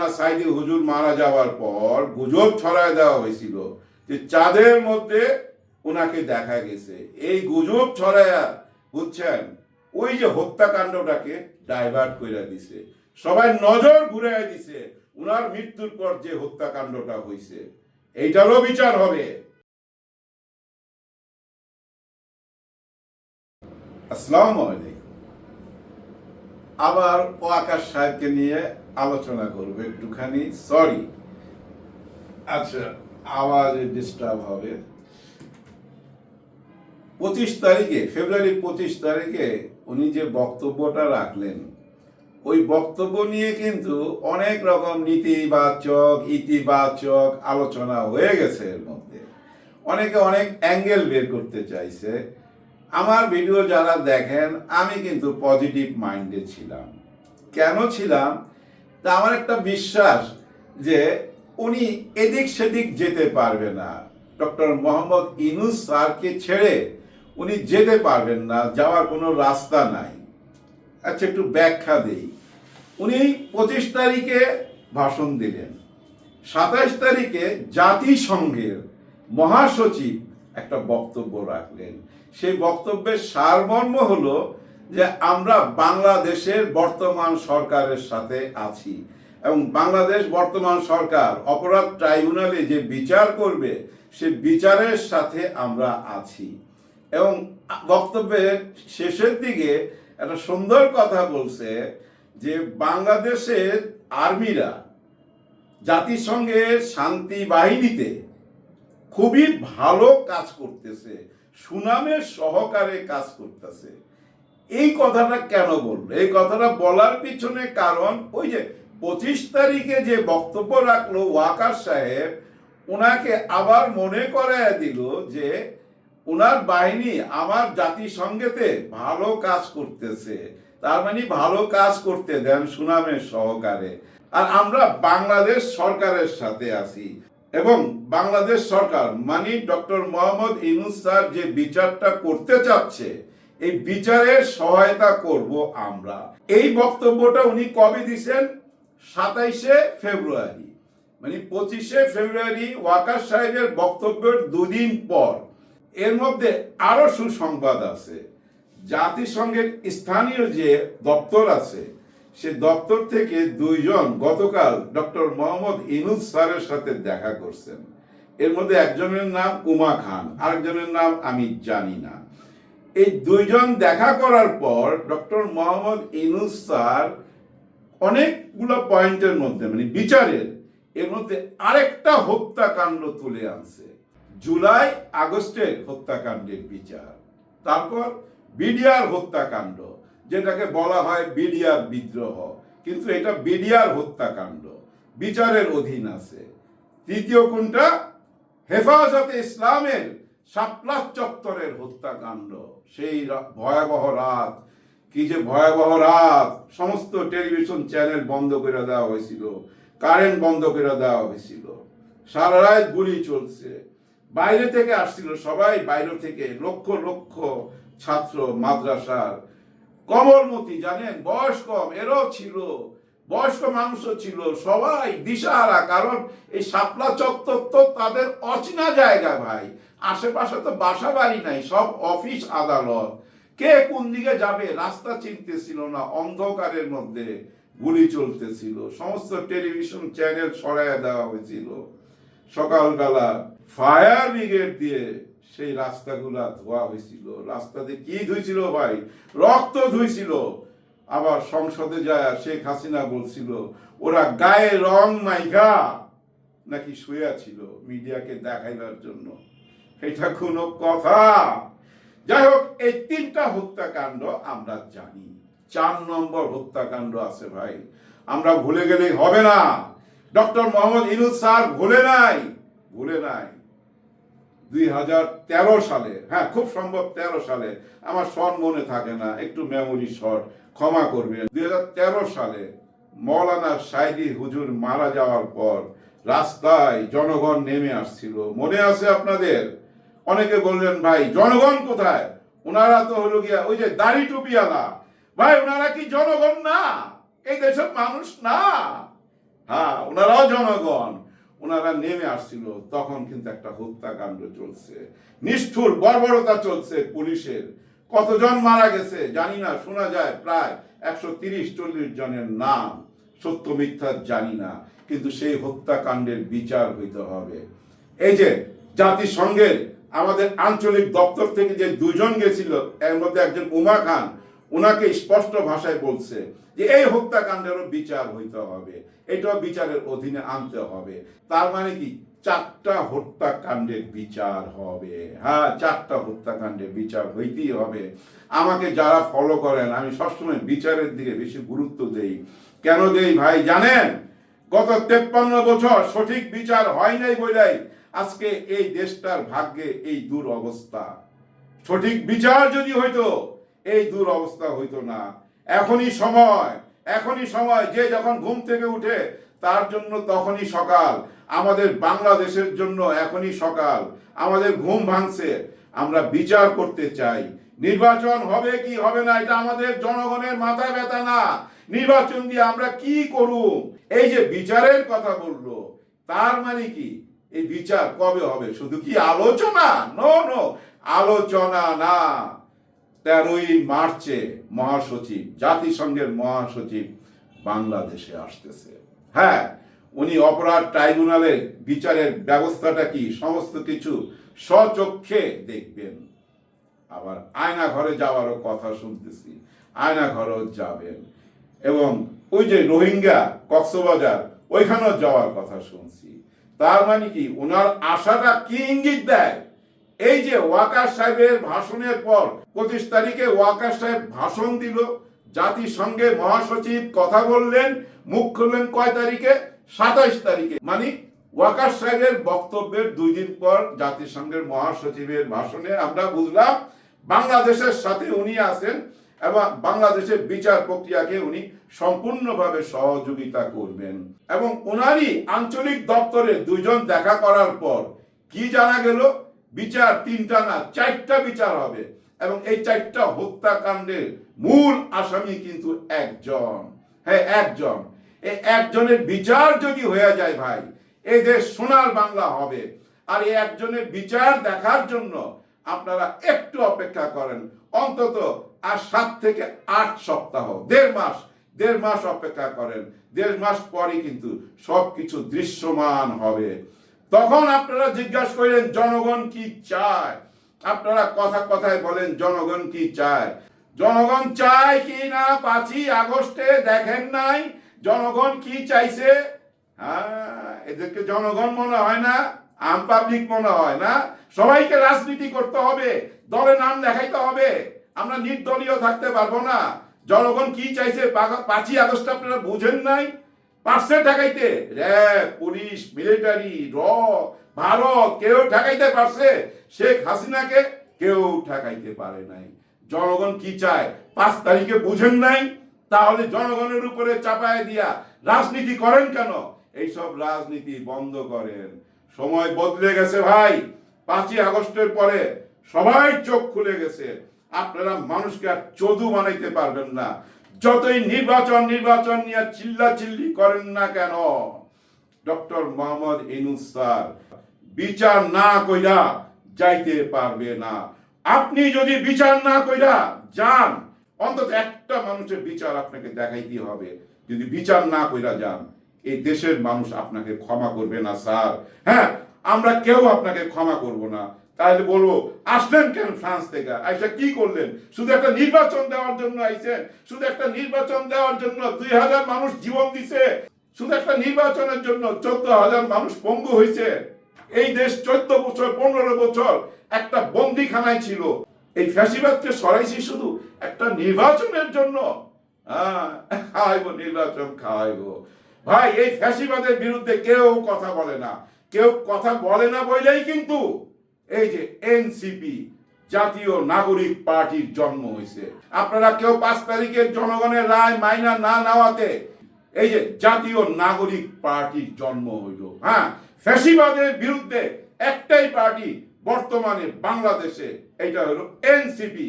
মৌলানা সাইদি হুজুর মারা যাওয়ার পর গুজব ছড়ায় দেওয়া হয়েছিল যে চাঁদের মধ্যে ওনাকে দেখা গেছে। এই গুজব ছড়ায়, বুঝছেন? ওই যে হত্যাকাণ্ডটাকে ডাইভার্ট করে দিছে। সবাই নজর ঘুরাই দিছে ওনার মৃত্যুর পর যে হত্যাকাণ্ডটা হয়েছে এইটারও বিচার হবে। আসসালামু আলাইকুম। আবার ও আকাশ সাহেবকে নিয়ে আলোচনা করব একটুখানি সরি আচ্ছা আওয়াজ ডিস্টার্ব হবে। পঁচিশ তারিখে ফেব্রুয়ারি পঁচিশ তারিখে উনি যে বক্তব্যটা রাখলেন, ওই বক্তব্য নিয়ে কিন্তু অনেক রকম নীতিবাচক, ইতিবাচক আলোচনা হয়ে গেছে এর মধ্যে। অনেকে অনেক অ্যাঙ্গেল বের করতে চাইছে। আমার ভিডিও যারা দেখেন, আমি কিন্তু পজিটিভ মাইন্ডে ছিলাম। কেন ছিলাম? তা আমার একটা বিশ্বাস যে উনি এদিক সেদিক যেতে পারবে না। ডক্টর মোহাম্মদ ইনুস স্যারকে ছেড়ে উনি যেতে পারবেন না, যাওয়ার কোনো রাস্তা নাই। আচ্ছা একটু ব্যাখ্যা দেই। উনি পঁচিশ তারিখে ভাষণ দিলেন। সাতাশ তারিখে জাতিসংঘের মহাসচিব একটা বক্তব্য রাখলেন। সেই বক্তব্যের সারমর্ম হলো যে আমরা বাংলাদেশের বর্তমান সরকারের সাথে আছি। এবং বাংলাদেশ বর্তমান সরকার, অপরাধ ট্রাইব্যুনালে যে বিচার করবে, সে বিচারের সাথে আমরা আছি। এবং বক্তব্যের শেষের দিকে একটা সুন্দর কথা বলছে যে বাংলাদেশের আর্মিরা জাতিসংঘের শান্তি বাহিনীতে খুবই ভালো কাজ করতেছে, সুনামের সহকারে কাজ করতেছে। এই কথাটা কেন বলল এই কথাটা বলার পিছনে কারণ ওই যে পঁচিশ তারিখে যে বক্তব্য রাখল ওয়াকার সাহেব ওনাকে আবার মনে করায় দিল যে ওনার বাহিনী আমার জাতিসংঘেতে ভালো কাজ করতেছে। তার মানে ভালো কাজ করতে দেন সুনামের সহকারে। আর আমরা বাংলাদেশ সরকারের সাথে আছি। এবং বাংলাদেশ সরকার মানে ডক্টর মোহাম্মদ ইনুস স্যার যে বিচারটা করতে চাচ্ছে এই বিচারের সহায়তা করব আমরা। এই বক্তব্যটা উনি কবে দিছেন? সাতাইশে ফেব্রুয়ারি। মানে পঁচিশে ফেব্রুয়ারি ওয়াকার সাহেবের বক্তব্যের দুদিন পর। এর মধ্যে আরও সুসংবাদ আছে। জাতিসংঘের স্থানীয় যে দপ্তর আছে, সে দপ্তর থেকে দুইজন গতকাল ডক্টর মোহাম্মদ ইনুস স্যারের সাথে দেখা করছেন। এর মধ্যে একজনের নাম উমা খান, আরেকজনের নাম আমি জানি না। এই দুইজন দেখা করার পর ডক্টর মোহাম্মদ ইনুস স্যার অনেকগুলো পয়েন্টের মধ্যে মানে বিচারের, এর মধ্যে আরেকটা হত্যাকাণ্ড তুলে আনছে। জুলাই আগস্টের হত্যাকাণ্ডের বিচার। তারপর বিডিআর হত্যাকাণ্ড, যেটাকে বলা হয় বিডিআর বিদ্রোহ। কিন্তু এটা বিডিআর হত্যাকাণ্ড, বিচারের অধীন আছে। তৃতীয় কোনটা? হেফাজতে ইসলামের সাপলাস চত্বরের হত্যাকাণ্ড, সেই ভয়াবহ রাত। কি যে ভয়াবহ রাত! সমস্ত টেলিভিশন চ্যানেল বন্ধ করে দেওয়া হয়েছিল। কারেন্ট বন্ধ করে দেওয়া হয়েছিল। সারা রাত গুলি চলছে। বাইরে থেকে আসছিল সবাই, বাইরে থেকে লক্ষ লক্ষ ছাত্র মাদ্রাসার। কমলমতি জানেন, বয়স কম, এরও ছিল। বয়স্ক মানুষও ছিল, সবাই দিশাহারা, কারণ এই শাপলা চত্বর তো তাদের অচেনা জায়গা ভাই। আশেপাশে তো বাসা বাড়ি নাই, সব অফিস আদালত। কে কোন দিকে যাবে রাস্তা চিনতেছিল না, অন্ধকারের মধ্যে গুলি চলতেছিল। সমস্ত টেলিভিশন চ্যানেল সরাইয়া দেওয়া হয়েছিল। সকালবেলা ফায়ার ব্রিগেড দিয়ে সেই রাস্তাগুলা ধোয়া হয়েছিল। রাস্তাতে কি ধুইছিল ভাই? রক্ত ধুইছিল। আবার সংসদে যায় শেখ হাসিনা বলছিল, ওরা গায়ে রং মাইকা নাকি শুয়ে ছিল মিডিয়াকে দেখাইবার জন্য। এটা কোনো কথা। যাই হোক, এই তিনটা হত্যাকাণ্ড আমরা জানি। চার নম্বর হত্যাকাণ্ড আছে ভাই। আমরা ভুলে গেলেই হবে না। ডক্টর মোহাম্মদ ইনুস স্যার ভুলে নাই ভুলে নাই। দুই হাজার তেরো সালে হ্যাঁ খুব সম্ভব তেরো সালে। আমার সন মনে থাকে না, একটু মেমোরি শর্ট ক্ষমা করবেন দুই হাজার তেরো সালে মৌলানা সাইদি হুজুর মারা যাওয়ার পর রাস্তায় জনগণ নেমে আসছিল। মনে আছে আপনাদের? অনেকে বললেন, ভাই, জনগণ কোথায়? ওনারা তো হলো গিয়া ওই যে দাড়ি টুপিওয়ালা। ভাই ওনারা কি জনগণ না? এই দেশের মানুষ না? হ্যাঁ ওনারাও জনগণ। ওনারা নেমে আসছিল। তখন কিন্তু একটা হত্যাকাণ্ড চলছে। নিষ্ঠুর বর্বরতা চলছে পুলিশের। কতজন মারা গেছে? জানি না, শোনা যায় প্রায় একশো তিরিশ, চল্লিশ জনের নাম। সত্য, মিথ্যা জানি না, কিন্তু সেই হত্যাকাণ্ডের বিচার হইতে হবে। এই যে জাতিসংঘের আমাদের আঞ্চলিক দপ্তর থেকে যে দুজন গেছিল, এর মধ্যে একজন উমা খান ওনাকে স্পষ্ট ভাষায় বলছে যে এই হত্যাকাণ্ডেরও বিচার হইতে হবে, এটাও বিচারের অধীনে আনতে হবে। তার মানে কি? চারটা হত্যাকাণ্ডের বিচার হবে। হ্যাঁ চারটা হত্যাকাণ্ডের বিচার হইতেই হবে। আমাকে যারা ফলো করেন, আমি সবসময় বিচারের দিকে বেশি গুরুত্ব দেই। কেন দেই ভাই, জানেন? গত তেপ্পান্ন বছর সঠিক বিচার হয় নাই বইলাই আজকে এই দেশটার ভাগ্যে এই দূর অবস্থা সঠিক বিচার যদি হইতো, এই দূর অবস্থা হইতো না। এখনই সময় এখনই সময়। যে যখন ঘুম থেকে উঠে, তার জন্য তখনই সকাল। আমাদের বাংলাদেশের জন্য এখনই সকাল। আমাদের ঘুম ভাঙছে। আমরা বিচার করতে চাই। নির্বাচন হবে কি হবে না, এটা আমাদের জনগণের মাথা ব্যথা না। নির্বাচন দিয়ে আমরা কি করুম? এই যে বিচারের কথা বলল, তার মানে কি? এই বিচার কবে হবে? শুধু কি আলোচনা? নো নো আলোচনা না। তেরোই মার্চে মহাসচিব, জাতিসংঘের মহাসচিব বাংলাদেশে আসতেছে। হ্যাঁ উনি অপরাধ ট্রাইব্যুনালের বিচারের ব্যবস্থাটা কি, সমস্ত কিছু স্বচক্ষে দেখবেন। আবার আয়না ঘরে যাওয়ারও কথা শুনতেছি আয়না ঘরেও যাবেন। এবং ওই যে রোহিঙ্গা কক্সবাজার, ওইখানেও যাওয়ার কথা শুনছি। তার মানে কি ওনার আশাটা কি ইঙ্গিত দেয়? এই যে ওয়াকার সাহেবের ভাষণের পর পঁচিশ তারিখে ওয়াকার সাহেব ভাষণ দিল, জাতিসংঘে মহাসচিব কথা বললেন, মুখ খুললেন কয় তারিখে? সাতাইশ তারিখে মানে ওয়াকার সাহেবের বক্তব্যের দুই দিন পর জাতিসংঘের মহাসচিবের ভাষণে আমরা বুঝলাম বাংলাদেশের সাথে উনি আছেন এবং বাংলাদেশের বিচার প্রক্রিয়াকে উনি সম্পূর্ণভাবে সহযোগিতা করবেন। এবং ওনারই আঞ্চলিক দপ্তরে দুজন দেখা করার পর কি জানা গেল? বিচার তিনটা না, চারটা বিচার হবে এবং এই চারটা হত্যাকাণ্ডের মূল আসামি কিন্তু একজন। হ্যাঁ একজন। একজনের বিচার যদি হয়ে যায় ভাই এই দেশ সোনার বাংলা হবে। আর এই একজনের বিচার দেখার জন্য আপনারা একটু অপেক্ষা করেন, অন্তত আর সাত থেকে আট সপ্তাহ, দেড় মাস দেড় মাস অপেক্ষা করেন। দেড় মাস পরে কিন্তু সবকিছু দৃশ্যমান হবে। তখন আপনারা জিজ্ঞাসা করেন, জনগণ কি চায়? আপনারা কথা কথায় বলেন, জনগণ কি চায়? জনগণ চায় কি না পাঁচই আগস্টে দেখেন নাই জনগণ কি চাইছে? হ্যাঁ এদেরকে জনগণ মনে হয় না, আম পাবলিক মনে হয় না। সবাইকে রাজনীতি করতে হবে, দলে নাম দেখাইতে হবে। আমরা নির্দলীয় থাকতে পারব না। জনগণ কি চাইছে? পাঁচই আগস্ট আপনারা বুঝেন নাই? পার্সে ঠেকাইতে। র্যাব, পুলিশ মিলিটারি র, ভারত, কেউ ঠেকাইতে পারছে? শেখ হাসিনাকে কেউ ঠেকাইতে পারে নাই। জনগণ কি চায়? পাঁচ তারিখে বুঝেন নাই? তাহলে জনগণের উপরে চাপায় দিয়া রাজনীতি করেন কেন? এইসব রাজনীতি বন্ধ করেন। সময় বদলে গেছে ভাই। পাঁচই আগস্টের পরে সবাই চোখ খুলে গেছে। আপনারা মানুষকে আর চদু বানাইতে পারবেন না। যতই নির্বাচন নির্বাচন নিয়ে চিল্লা চিল্লি করেন না কেন? ডক্টর মোহাম্মদ ইনুস স্যার, বিচার না কইরা যাইতে পারবে না। আপনি যদি বিচার না কইরা যান, অন্তত একটা মানুষের বিচার আপনাকে দেখাইতে হবে। যদি বিচার না কইরা যান, এই দেশের মানুষ আপনাকে ক্ষমা করবে না, স্যার। হ্যাঁ আমরা কেউ আপনাকে ক্ষমা করব না। তাহলে বলব, আসলেন কেন ফ্রান্স থেকে? আইসা কি করলেন? শুধু একটা নির্বাচন দেওয়ার জন্য আইছেন? শুধু একটা নির্বাচন দেওয়ার জন্য দুই হাজার মানুষ জীবন দিছে? শুধু একটা নির্বাচনের জন্য চোদ্দ হাজার মানুষ পঙ্গু হয়েছে এই দেশ চোদ্দ বছর, পনেরো বছর একটা বন্দিখানায় ছিল। এই ফ্যাসিবাদকে সরাইছি শুধু একটা নির্বাচনের জন্য। হ্যাঁ নির্বাচন খাওয়াইবো ভাই, এই ফ্যাসিবাদের বিরুদ্ধে কেউ কথা বলে না। কেউ কথা বলে না বলেই কিন্তু এই যে এনসিপি জাতীয় নাগরিক পার্টির জন্ম হয়েছে আপনারা কেউ পাঁচ তারিখের জনগণের রায় মাইনা না নেওয়াতে এই যে জাতীয় নাগরিক পার্টির জন্ম হইল। হ্যাঁ ফ্যাসিবাদের বিরুদ্ধে একটাই পার্টি বর্তমানে বাংলাদেশে এটা হলো এনসিপি।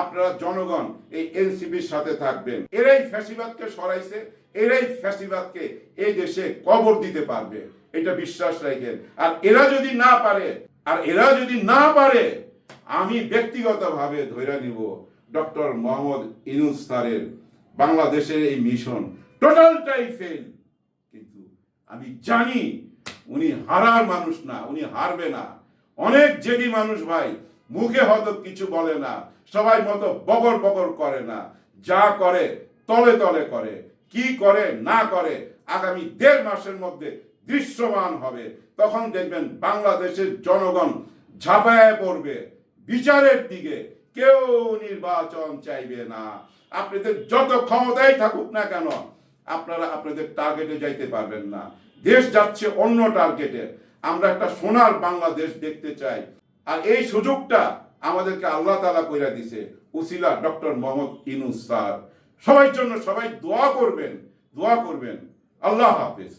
আপনারা জনগণ এই এনসিপির সাথে থাকবেন। এরাই ফ্যাসিবাদকে সরাইছে, এরাই ফ্যাসিবাদকে এই দেশে কবর দিতে পারবে। এটা বিশ্বাস রাখেন। আর এরা যদি না পারে, আর এরা যদি না পারে, আমি ব্যক্তিগতভাবে ধরে নিব ডক্টর মোহাম্মদ ইনুস স্যারের বাংলাদেশের এই মিশন। টোটালটাই ফেল কিন্তু আমি জানি উনি হারার মানুষ না, উনি হারবে না। অনেক জেডি মানুষ ভাই মুখে হয়তো কিছু বলে না, সবাই মতো বগর বগর করে না, যা করে তলে তলে করে, কি করে না করে আগামী দেড় মাসের মধ্যে দৃশ্যমান হবে। তখন দেখবেন বাংলাদেশের জনগণ ঝাঁপায় পড়বে, বিচারের দিকে কেউ নির্বাচন চাইবে না। আপনাদের যত ক্ষমতাই থাকুক না কেন, আপনারা আপনাদের টার্গেটে যাইতে পারবেন না। দেশ যাচ্ছে অন্য টার্গেটে আমরা একটা সোনার বাংলাদেশ দেখতে চাই। আর এই সুযোগটা আমাদেরকে আল্লাহ তালা কইরা দিছে। উসিলা ডক্টর মোহাম্মদ ইনুস স্যার। সবাই জন্য সবাই দোয়া করবেন দোয়া করবেন। আল্লাহ হাফেজ।